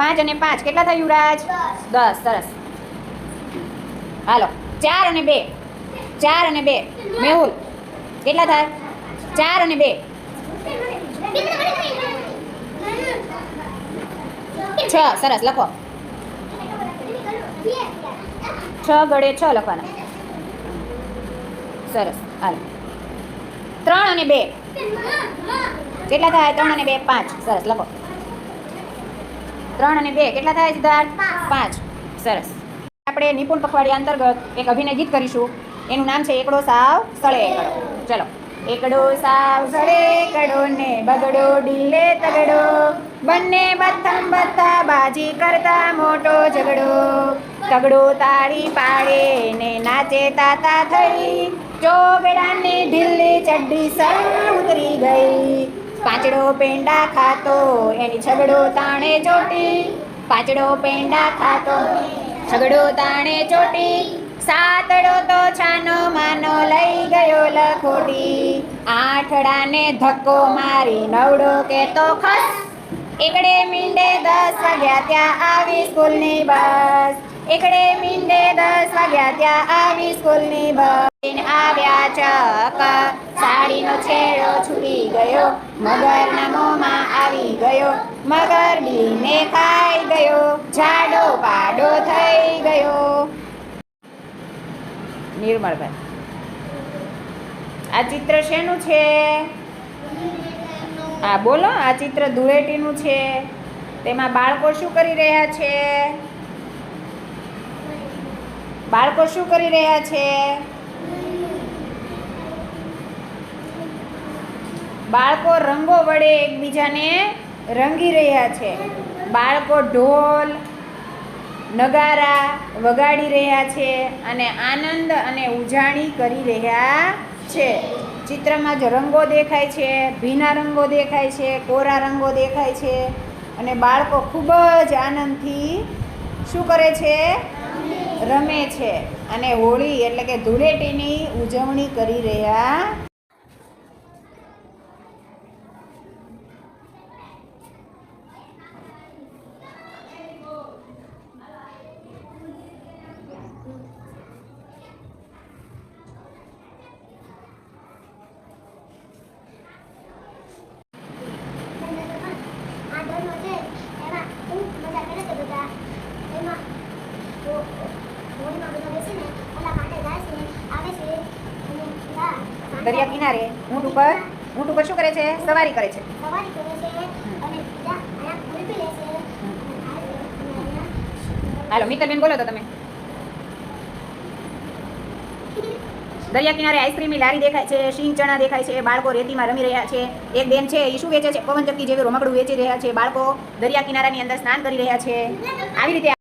પાંચ અને પાંચ. કેટલા થયું યુવરાજ દસ. સરસ. હાલો. ચાર અને બે. ચાર અને બે. મેહુલ, કેટલા થાય? ચાર અને બે. છ. સરસ. લખો. છ ગળે છ લખવાના. સરસ. હાલો. ત્રણ અને બે. કેટલા થાય? ત્રણ અને બે. પાંચ. સરસ. લખો. ત્રણ અને બે. કેટલા થાય સિદ્ધાર્થ પાંચ. સરસ. આપણે નિપુણ પખવાડિયા અંતર્ગત એક અભિનય ગીત કરીશું. એનું નામ છે એકડો સાવ સળે એકડો. ચલો. એકડો સાવ સળે એકડો ને બગડો ડીલે તગડો. બંને બથમ બથા બાજી કરતા મોટો ઝઘડો. તગડો તાળી પાડે ને નાચે તાતા થઈ. ચોગડાની ઢીલી ચડ્ડી સર ઉતરી ગઈ. પાંચડો પેંડા ખાતો, એની છગડો તાણે ચોટી. પાંચડો પેંડા ખાતો, છગડો તાણે ચોટી. સાતડો તો છાનો માનો લઈ ગયો લખોટી. આઠડાને ધક્કો મારી નવડો કે તો ખસ. એકડે મીંડે દસ વાગ્યા ત્યાં આવી સ્કૂલની બસ. એકડે મીંડે દસ વાગ્યા ત્યાં આવી સ્કૂલની બસ. આવ્યા ચક સાડીનો છેડો છૂટી ગયો. મગરના મોંમાં આવી ગયો. મગર બીને ખાઈ ગયો. જાડો પાડો થઈ ગયો. નિર્મળભાઈ, આ ચિત્ર શેનું છે? હા, બોલો, આ ચિત્ર ધૂળેટીનું છે. તેમાં બાળકો શું કરી રહ્યા છે? બાળકો શું કરી રહ્યા છે? બાળકો રંગો વડે એકબીજાને રંગી રહ્યા છે. બાળકો ઢોલ, નગારા વગાડી રહ્યા છે અને આનંદ અને ઉજાણી કરી રહ્યા છે. ચિત્રમાં જ રંગો દેખાય છે, ભીના રંગો દેખાય છે, કોરા રંગો દેખાય છે અને બાળકો ખૂબ જ આનંદથી શું કરે છે? રમે છે અને હોળી એટલે કે ધૂળેટીની ઉજવણી કરી રહ્યા આ દરનો છે એમાં ખૂબ મજા કરે છે બધા એમાં તો હોળીમાં બધા બેસીને ઓલા કાંઠે જાય છે આવે છે અને બધા દરિયા કિનારે ઊંટ ઉપર ઊંટ ઉપર શું કરે છે? સવારી કરે છે. સવારી કરે અને લે હાલો મિત્તલબેન બોલો તો તમે. દરિયા કિનારે આઈસ્ક્રીમની લારી દેખાય છે શીંગ ચણા દેખાય છે બાળકો રેતીમાં રમી રહ્યા છે. એક બેન છે એ શું વેચે છે? પવનચક્કી જેવી રમકડું વેચી રહ્યા છે. બાળકો દરિયા કિનારાની અંદર સ્નાન કરી રહ્યા છે. આવી રીતે